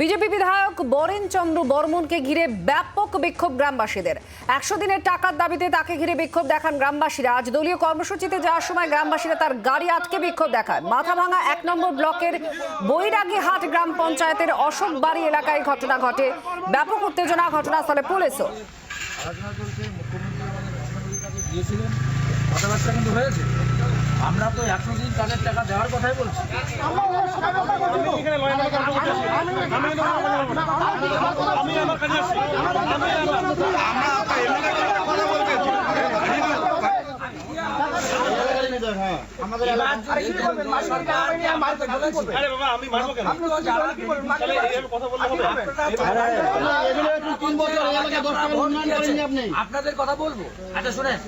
BJP বিধায়ক বরেন চন্দ্র বর্মনকে ঘিরে ব্যাপক বিক্ষোভ গ্রামবাসীদের। একশো দিনের টাকার দাবিতে তাকে ঘিরে বিক্ষোভ দেখান গ্রামবাসীরা। আজ দলীয় কর্মসূচিতে যাওয়ার সময় গ্রামবাসীরা তার গাড়ি আটকে বিক্ষোভ দেখায়। মাথাভাঙা এক নম্বর ব্লকের বৈরাগীহাট গ্রাম পঞ্চায়েতের অশোক বাড়ি এলাকায় ঘটনা ঘটে। ব্যাপক উত্তেজনা ঘটনাস্থলে পুলিশও। কথাবার্তা কিন্তু হয়েছে। আমরা তো একশো দিন তাদের টাকা দেওয়ার কথাই বলছি। আমি তাহলে এইভাবে কথা বললে হবে আপনাদের কথা বলব। আচ্ছা শুনেন।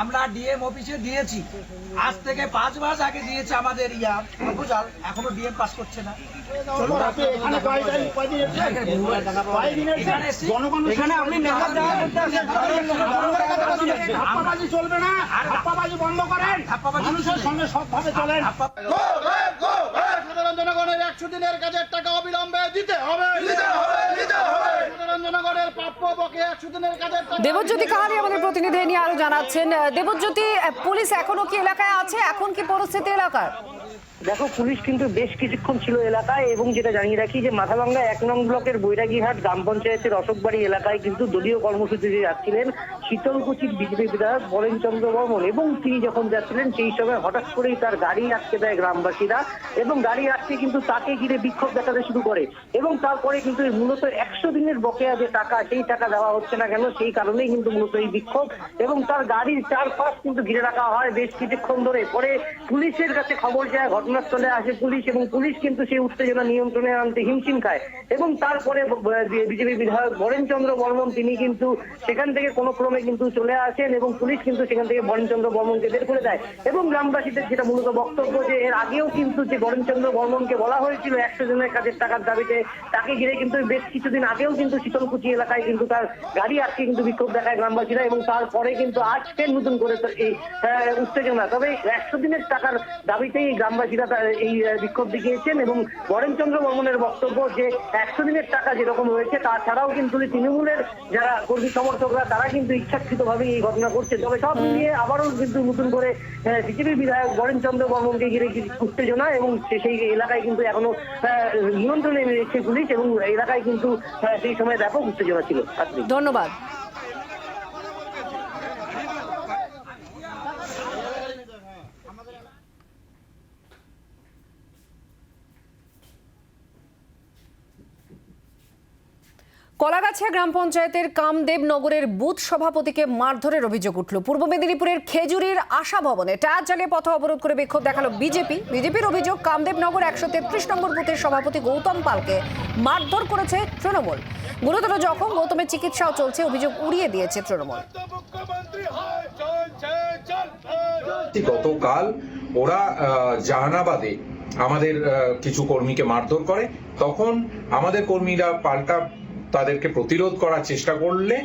আমরা ডিএম অফিসে দিয়েছি। আজ থেকে পাঁচ মাস আগে দিয়েছে আমাদের ইয়া এখনও ডিএম পাস করছে না। এখানে আপনি মেম্বার দেওয়া করতে আসেন। ধাপ্পাবাজি চলবে না। ধাপ্পাবাজি বন্ধ করেন। মানুষের সঙ্গে সবভাবে চলেন। জনগণের একশো দিনের কাজের টাকা অবিলম্বে দিতে হবে। জনগণের প্রাপ্য পক্ষে একশো দিনের কাজের দেবজ্যোতি কাহারি আমাদের প্রতিনিধি নিয়ে আরও জানাচ্ছেন। দেবজ্যোতি পুলিশ এখনও কি এলাকায় আছে? এখন কি পরিস্থিতি এলাকার? দেখো, পুলিশ কিন্তু বেশ কিছুক্ষণ ছিল এলাকায় এবং যেটা জানিয়ে রাখি যে মাথাভাঙ্গা এক নং ব্লকের বৈরাগীহাট গ্রাম পঞ্চায়েতের অশোকবাড়ি এলাকায় কিন্তু দলীয় কর্মসূচিতে যাচ্ছিলেন শীতলকুচির বিজেপি বিধায়ক বরেন চন্দ্র বর্মন এবং তিনি যখন যাচ্ছিলেন, সেই সময় হঠাৎ করেই তার গাড়ি আটকে দেয় গ্রামবাসীরা এবং গাড়ি আটকে কিন্তু তাকে ঘিরে বিক্ষোভ দেখাতে শুরু করে এবং তারপরে কিন্তু মূলত একশো দিনের বকেয়া যে টাকা, সেই টাকা দেওয়া হচ্ছে না কেন, সেই কারণেই কিন্তু মূলত এই বিক্ষোভ এবং তার গাড়ির চারপাশ কিন্তু ঘিরে রাখা হয় বেশ কিছুক্ষণ ধরে। পরে পুলিশের কাছে খবর যায় ঘটনাস্থলে আসে পুলিশ এবং পুলিশ কিন্তু সেই উত্তেজনা নিয়ন্ত্রণে আনতে হিমশিম খায়। এবং তারপরে বিজেপি বিধায়ক বরেন চন্দ্র বর্মন, তিনি কিন্তু সেখান থেকে কোনো ক্রমে কিন্তু চলে আসেন এবং পুলিশ কিন্তু সেখান থেকে বরেন চন্দ্র বর্মনকে বের করে দেয়। এবং গ্রামবাসীদের যেটা মূলত বক্তব্য যে, এর আগেও কিন্তু যে বরেন চন্দ্র বর্মনকে বলা হয়েছিল একশো জনের কাজের টাকার দাবিতে, তাকে ঘিরে কিন্তু বেশ কিছুদিন আগেও কিন্তু শীতলকুচি এলাকায় কিন্তু তার গাড়ি আটকে কিন্তু বিক্ষোভ দেখায় গ্রামবাসীরা এবং তারপরে কিন্তু আজকে নতুন করে এই উত্তেজনা। তবে একশো দিনের টাকার দাবিতেই গ্রামবাসীরা তা- এই বিক্ষোভ দেখিয়েছেন এবং বরেনচন্দ্র বর্মনের বক্তব্য যে একশো দিনের টাকা যেরকম রয়েছে তাছাড়াও কিন্তু এই তৃণমূলের যারা কর্মী সমর্থকরা তারা কিন্তু ইচ্ছাকৃতভাবে এই ঘটনা করছে তবে সব মিলিয়ে আবারও কিন্তু নতুন করে বিজেপি বিধায়ক বরেনচন্দ্র বর্মনকে ঘিরে উত্তেজনা এবং সেই এলাকায় কিন্তু এখনও নিয়ন্ত্রণে রয়েছে পুলিশ এবং এলাকায় কিন্তু সেই সময় ব্যাপক উত্তেজনা ছিল। ধন্যবাদ। কলাগাছিয়া গ্রাম পঞ্চায়েতের কামদেব নগরের বুথ সভাপতিকে মারধরের অভিযোগ উঠল। পূর্ব মেদিনীপুরের খেজুরির আশা ভবনে। টায়ার জ্বালিয়ে পথ অবরোধ করে বিক্ষোভ দেখাল বিজেপি। বিজেপির অভিযোগ, কামদেব নগর একশো তেত্রিশ নম্বর বুথের সভাপতি গৌতম পালকে মারধর করেছে তৃণমূল। গুরুতর জখম গৌতমের চিকিৎসাও চলছে, অভিযোগ উড়িয়ে দিয়েছে তৃণমূল। গতকাল ওরা জাহানাবাদে আমাদের কিছু কর্মীকে মারধর করে। তখন আমাদের কর্মীরা পাল্টা তাদেরকে প্রতিরোধ করার চেষ্টা করলে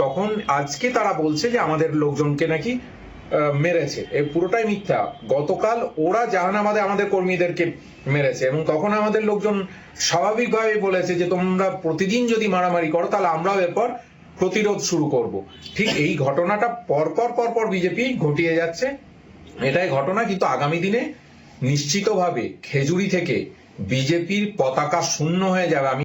তখন আজকে তারা বলছে যে আমাদের লোকজনকে নাকি মেরেছে। এই পুরোটাই মিথ্যা। গতকাল ওরা জাহানাবাদে আমাদের কর্মীদেরকে মেরেছে এবং তখন আমাদের লোকজন স্বাভাবিকভাবে বলেছে যে তোমরা প্রতিদিন যদি মারামারি করো, তাহলে আমরাও এরপর প্রতিরোধ শুরু করব। ঠিক এই ঘটনাটা পরপর পরপর বিজেপি ঘটিয়ে যাচ্ছে। এটাই ঘটনা, কিন্তু আগামী দিনে নিশ্চিতভাবে খেজুরি থেকে বিজেপির পতাকা শূন্য হয়ে যাবে। আমি